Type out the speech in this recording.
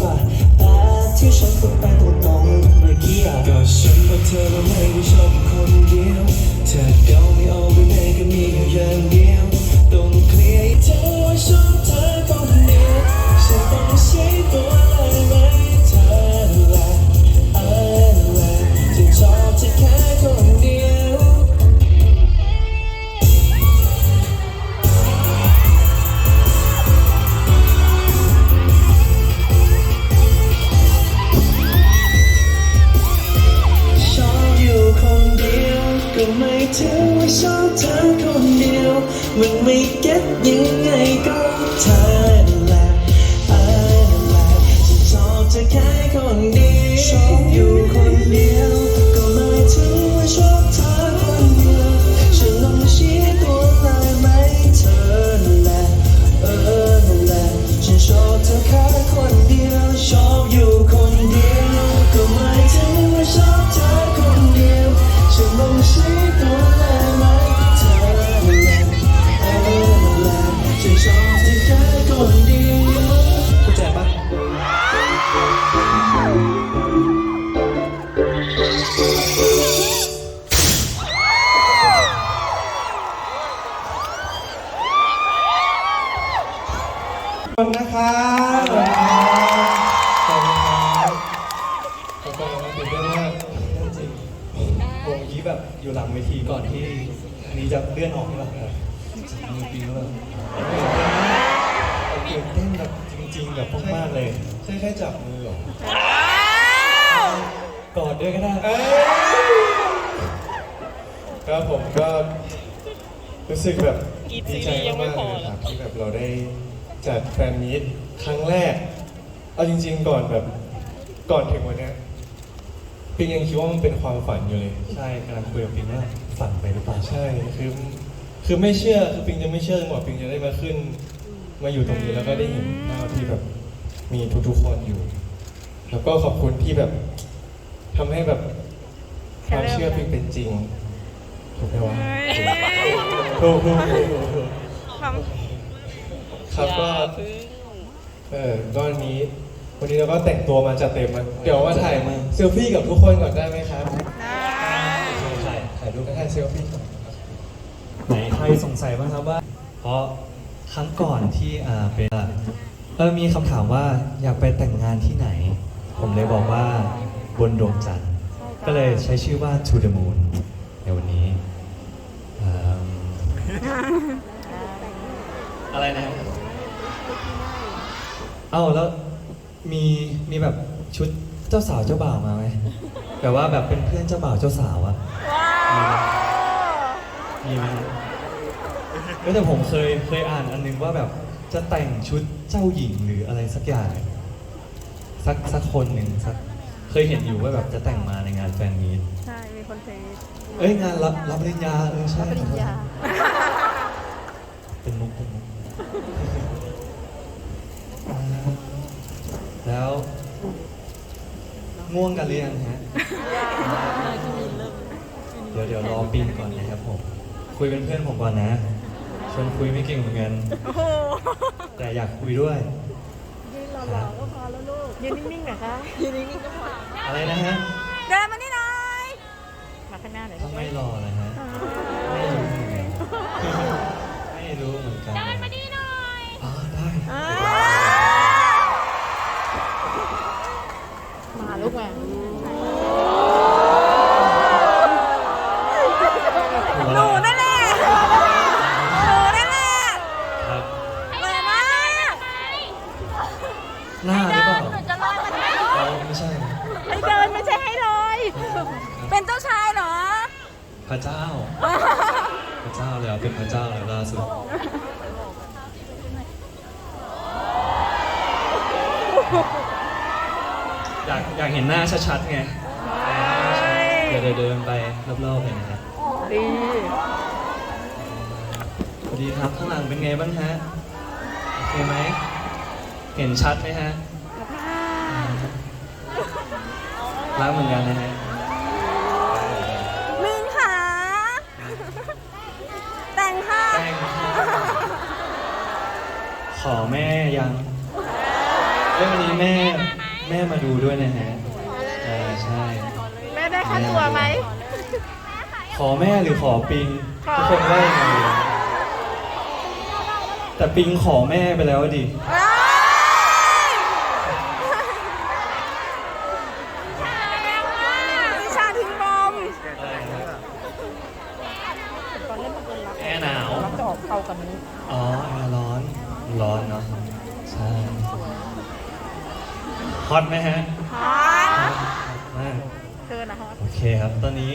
กว่าแต่ที่ฉันพูดไปตรงๆเมื่อกี้ก็ฉันว่าเธอไหม ก็ไม่ถือม่ชอบเธอคนเดียว มันไม่เก็ตยังไงก็เธอแหละเออแหละฉันชอบเธอแค่คนเดียวชอบอยู่คน ขอบคุณนะครับขอบคุณครับขอบคุณครับตื่นเต้นมากจริงวงนี้แบบอยู่หลังเวทีก่อนที่อันนี้จะเลื่อนออกใช่ป่ะครับมือปีแล้วแบบตื่นเต้นแบบจริงๆแบบมากๆเลยใช่แค่จับมือหรอกอดด้วยก็ได้ครับผมก็รู้สึกแบบดีใจมากๆเลยครับที่แบบเราได้ จัดแฟนมีตครั้งแรก เอาจริง ๆ ก่อนแบบก่อนถึงวันเนี้ยปิงยังคิดว่ามันเป็นความฝันอยู่เลย ใช่กำลังคุยกับปิงว่าฝันไปหรือเปล่าใช่คือคือไม่เชื่อคือปิงจะไม่เชื่อจนกว่าปิงจะได้มาขึ้น มาอยู่ตรงนี้แล้วก็ได้เห็นหน้าที่แบบมีทุกๆคนอยู่ แล้วก็ขอบคุณที่แบบทำให้แบบความเชื่อปิงเป็นจริงถูกไหมวะถูกถูกถูกถูกถูกความ ครับก็เออก็วันนี้ วันนี้เราก็แต่งตัวมาจัดเต็มมาเดี๋ยวมาถ่ายมาเซลฟี่กับทุกคนก่อนได้ไหมครับถ่ายถ่ายรูปกันถ่ายเซลฟี่ก่อนไหนใครสงสัยบ้างครับว่า เพราะครั้งก่อนที่อ่าเป็นเออมีคำถามว่าอยากไปแต่งงานที่ไหน ผมเลยบอกว่าบนดวงจันทร์ก็เลยใช้ชื่อว่า To the Moon ในวันนี้อืมอะไรนะ เอ้าแล้วมีมีแบบชุดเจ้าสาวเจ้าบ่าวมาไหมแบบว่าแบบเป็นเพื่อนเจ้าบ่าวเจ้าสาวอะมีไหมมีไหมเออแต่ผมเคยเคยอ่านอันนึงว่าแบบจะแต่งชุดเจ้าหญิงหรืออะไรสักอย่างสักสักคนหนึ่งสักเคยเห็นอยู่ว่าแบบจะแต่งมาในงานแฟนมีตใช่ มีคนเทสเอ้ยงานรับรับปริญญาเออใช่ปริญญาเป็นมุกเป็นมุกอ่าแล้ว ง่วงกันหรือยังฮะ เดี๋ยวเดี๋ยวรอปิงก่อนนะครับผม คุยเป็นเพื่อนผมก่อนนะชวนคุยไม่เก่งเหมือนกัน โอ้โหแต่อยากคุยด้วย ยืนหล่อๆก็พอแล้วลูกยืนนิ่งๆหน่อยคะยืนนิ่งๆก็พออะไรนะฮะ เดินมานี่ ลูกมาหนูนั่นแหละหนูนั่นแหละครับหล่อมากหน้าหรือเปล่าจะลอยมาได้เราไม่ใช่นะให้เดินไม่ใช่ให้ลอยเป็นเจ้าชายเหรอ พระเจ้า พระเจ้าเลยอะเป็นพระเจ้าเลยล่าสุด อยากอยากเห็นหน้าชัดๆไงเดี๋ยวเดี๋ยวเดินไปรอบๆเลยนะครับดีสวัสดีครับข้างหลังเป็นไงบ้างฮะโอเคไหมเห็นชัดไหมฮะรักเหมือนกันนะฮะ มิงค่ะแต่งค่ะ แป้งขอแม่ยังเอ้ยวันนี้แม่แม่มา ดูด้วยนะฮะอ่าใช่ แม่ได้ค่าตัวไหม ขอแม่หรือขอปิงทุกคนว่ายังไงแต่ปิงขอแม่ไปแล้วดิวิชาทิ้งบอมแอร์หนาว จะออกเข้ากันนี้ อ๋อแอร์ร้อน ร้อนเนาะ ใช่ ฮอตไหมฮะฮะฮอตมากเธอนะฮะโอเคครับ ตอนนี้